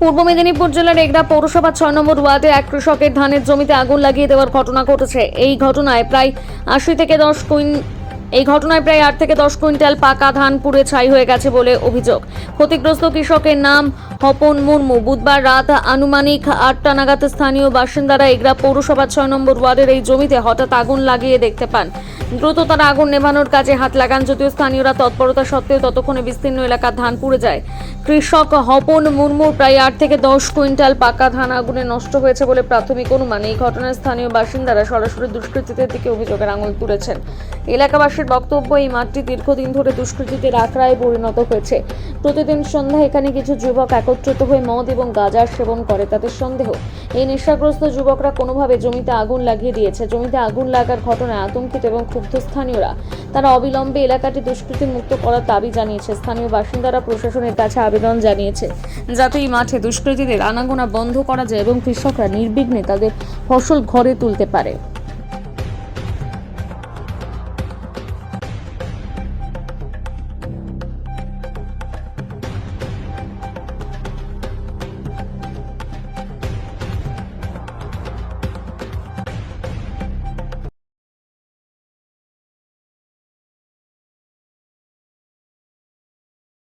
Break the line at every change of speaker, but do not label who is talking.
পূর্ব মেদিনীপুর জেলার এগরা পৌরসভা ছয় নম্বর ওয়ার্ডে এক কৃষকের ধানের জমিতে আগুন লাগিয়ে দেওয়ার ঘটনা ঘটেছে। এই ঘটনায় প্রায় আশি থেকে দশ কুইন এই ঘটনায় প্রায় আট থেকে দশ কুইন্টাল পাকা ধান পুড়ে ছাই হয়ে গেছে বলে অভিযোগ। ক্ষতিগ্রস্ত কৃষকের নাম হপন মুর্মু বুধবার রাত আনুমানিক আটটা নাগাদ স্থানীয় বাসিন্দারা এগরা পৌরসভা ছয় নম্বর ওয়ার্ডের এই জমিতে হঠাৎ আগুন লাগিয়ে দেখতে পান। দ্রুত তারা আগুন নেভানোর কাজে হাত লাগান, যদিও স্থানীয়রা তৎপরতা সত্ত্বেও ততক্ষণে বিস্তীর্ণ এলাকা ধান পুড়ে যায়। কৃষক হপন মুর্মু প্রায় আট থেকে দশ কুইন্টাল পাকা ধান আগুনে নষ্ট হয়েছে বলে প্রাথমিক অনুমান। এই ঘটনায় স্থানীয় বাসিন্দারা সরাসরি দুষ্কৃতীদের দিকে অভিযোগের আঙুল তুলেছেন। এলাকাবাসীর বক্তব্য, এই মাঠটি দীর্ঘদিন ধরে দুষ্কৃতীদের আখড়ায় পরিণত হয়েছে। প্রতিদিন সন্ধ্যায় এখানে কিছু যুবক একত্রিত হয়ে মদ এবং গাঁজার সেবন করে তাদের সন্দেহ। এই নেশাগ্রস্ত যুবকরা কোনোভাবে জমিতে আগুন লাগিয়ে দিয়েছে। জমিতে আগুন লাগার ঘটনায় আতঙ্কিত এবং ক্ষুব্ধ স্থানীয়রা। তারা অবিলম্বে এলাকাটি দুষ্কৃতি মুক্ত করার দাবি জানিয়েছে। স্থানীয় বাসিন্দারা প্রশাসনের কাছে আবেদন জানিয়েছে। যাতে এই মাঠে দুষ্কৃতীদের আনাগোনা বন্ধ করা যায় এবং কৃষকরা নির্বিঘ্নে তাদের ফসল ঘরে তুলতে পারে।